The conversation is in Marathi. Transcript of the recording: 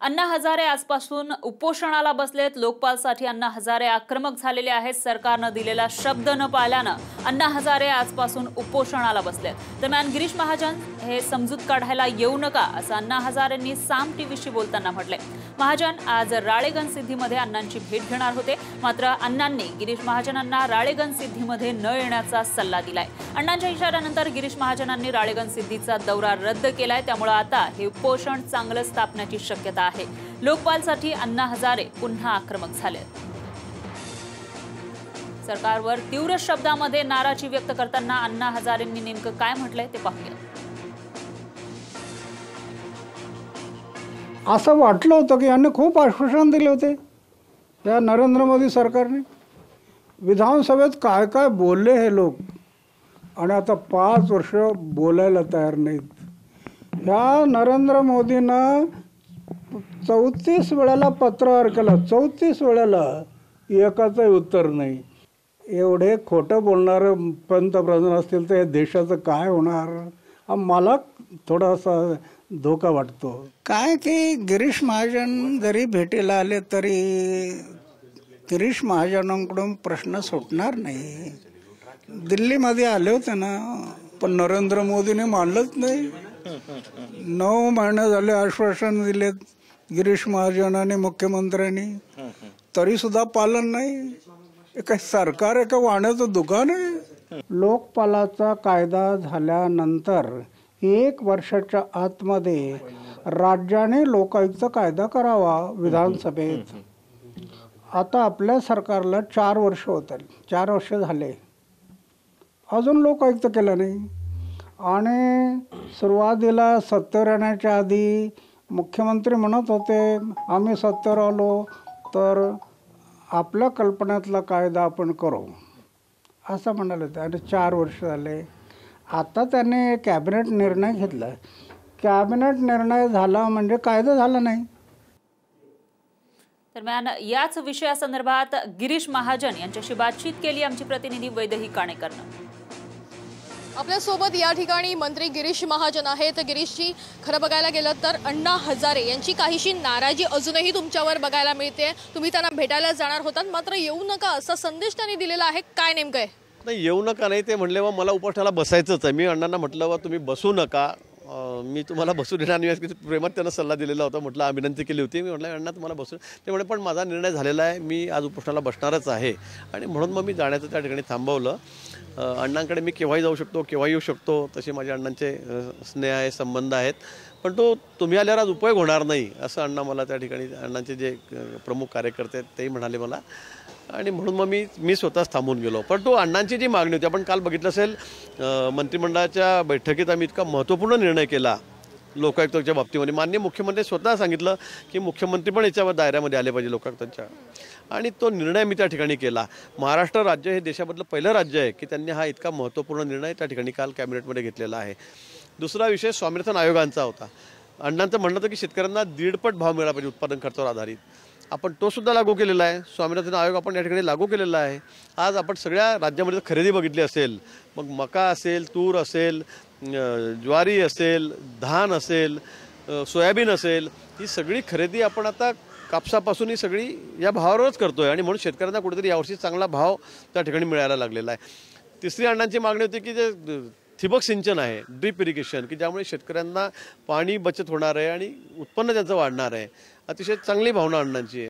अण्णा हजारे आजपासून उपोषणाला बसलेत. लोकपालसाठी अण्णा हजारे आक्रमक झालेले आहेत. सरकारनं दिलेला शब्द न पाळल्यानं अण्णा हजारे आजपासून उपोषणाला बसलेत. दरम्यान गिरीश महाजन हे समजूत काढायला येऊ नका असं अण्णा हजारेंनी साम टीव्हीशी बोलताना म्हटलंय. महाजन आज राळेगण सिद्धीमध्ये अण्णांची भेट घेणार होते. मात्र अण्णांनी गिरीश महाजनांना राळेगण सिद्धीमध्ये न येण्याचा सल्ला दिलाय. अण्णांच्या इशाऱ्यानंतर गिरीश महाजनांनी राळेगण सिद्धीचा दौरा रद्द केलाय. त्यामुळे आता हे उपोषण चांगलं स्थापण्याची शक्यता आहे. लोकपालसाठी अण्णा हजारे पुन्हा आक्रमक झाले. सरकारवर तीव्र शब्दामध्ये नाराजी व्यक्त करताना अण्णा हजारेंनी नेमकं काय म्हटलंय ते पाहूया. असं वाटलं होतं की यांनी खूप आश्वासन दिले होते या नरेंद्र मोदी सरकारने. विधानसभेत काय काय बोलले हे लोक? आणि आता पाच वर्ष बोलायला तयार नाहीत. ह्या नरेंद्र मोदीनं चौतीस वेळेला पत्रवार केला चौतीस वेळेला एकाचंही उत्तर नाही. एवढे खोटं बोलणारे पंतप्रधान असतील तर या देशाचं काय होणार? मला थोडासा धोका वाटतो. काय की गिरीश महाजन जरी भेटीला आले तरी गिरीश महाजनांकडून प्रश्न सुटणार नाही. दिल्लीमध्ये आले होते ना पण नरेंद्र मोदीने मानलंच नाही. नऊ महिने झाले आश्वासन दिलेत गिरीश महाजनाने मुख्यमंत्र्यांनी. तरी सुद्धा पालन नाही. हे काय सरकार एका वाण्याचं दुकान आहे? लोकपालाचा कायदा झाल्यानंतर एक वर्षाच्या आतमध्ये राज्याने लोकायुक्त कायदा करावा विधानसभेत. आता आपल्या सरकारला चार वर्ष होत चार वर्ष झाले. अजून लोकायुक्त केलं नाही. आणि सुरुवातीला सत्तेवर येण्याच्या आधी मुख्यमंत्री म्हणत होते आम्ही सत्तेवर आलो तर आपल्या कल्पनेतला कायदा आपण करू. असं म्हणाले होते. आणि चार वर्ष झाले. आता त्याने कॅबिनेट निर्णय घेतला. कॅबिनेट निर्णय झाला म्हणजे कायदा झाला नाही. दरम्यान याच विषयासंदर्भात गिरीश महाजन यांच्याशी बातचीत केली आमची प्रतिनिधी वैदही काणेकरनं. आपल्यासोबत या ठिकाणी मंत्री गिरीश महाजन आहेत. गिरीशजी खरं बघायला गेलं तर अण्णा हजारे यांची काहीशी नाराजी अजूनही तुमच्यावर बघायला मिळते. तुम्ही त्यांना भेटायला जाणार होतात. मात्र येऊ नका असा संदेश त्यांनी दिलेला आहे. काय नेमकं आहे? नाही येऊ नका नाही ते म्हणले वा मला उपोषणाला बसायचंच आहे. मी अण्णांना म्हटलं वा तुम्ही बसू नका. मी तुम्हाला बसू देणार नाही. प्रेमात त्यांना सल्ला दिलेला होता. म्हटलं विनंती केली होती. मी म्हटलं अण्णा तुम्हाला बसू ते म्हणे पण माझा निर्णय झालेला आहे. मी आज उपोषणाला बसणारच आहे. आणि म्हणून मग मी जाण्याचं त्या ठिकाणी थांबवलं. अण्णांकडे मी केव्हाही जाऊ शकतो केव्हाही येऊ शकतो. तसे माझ्या अण्णांचे स्नेह आहे संबंध आहेत. पण तो तुम्ही आल्यावर आज उपयोग होणार नाही असं अण्णा मला त्या ठिकाणी अण्णांचे जे प्रमुख कार्यकर्ते आहेत तेही म्हणाले मला. आणि म्हणून मग मी मी स्वतःच थांबून गेलो. पण तो अण्णांची जी मागणी होती आपण काल बघितलं असेल मंत्रिमंडळाच्या बैठकीत आम्ही इतका महत्त्वपूर्ण निर्णय केला. लोकायुक्ताच्या बाबतीमध्ये. माननीय मुख्यमंत्री स्वतः सांगितलं की मुख्यमंत्री पण याच्यावर दायऱ्यामध्ये आले पाहिजे लोकायुक्तांच्या. आणि तो निर्णय मी त्या ठिकाणी केला. महाराष्ट्र राज्य हे देशामधलं पहिलं राज्य आहे की त्यांनी हा इतका महत्त्वपूर्ण निर्णय त्या ठिकाणी काल कॅबिनेटमध्ये घेतलेला आहे. दुसरा विषय स्वामिनाथन आयोगांचा होता. अण्णांचं म्हणणं होतं की शेतकऱ्यांना दीडपट भाव मिळाला पाहिजे उत्पादन खर्चावर आधारित. आपण तो सुद्धा लागू केलेला आहे. स्वामीनाथन आयोग आपण या ठिकाणी लागू केलेला आहे. आज आपण सगळ्या राज्यामध्ये जर खरेदी बघितली असेल मग मका असेल तूर असेल ज्वारी असेल धान असेल सोयाबीन असेल ही सगळी खरेदी आपण आता कापसापासून ही सगळी या भावावरच करतो आहे आणि म्हणून शेतकऱ्यांना कुठेतरी यावर्षी चांगला भाव त्या ठिकाणी मिळायला लागलेला आहे. तिसरी अण्णांची मागणी होती की जे ठिबक सिंचन आहे ड्रीप इरिगेशन की ज्यामुळे शेतकऱ्यांना पाणी बचत होणार आहे आणि उत्पन्न त्यांचं वाढणार आहे. अतिशय चांगली भावना अण्णांची आहे.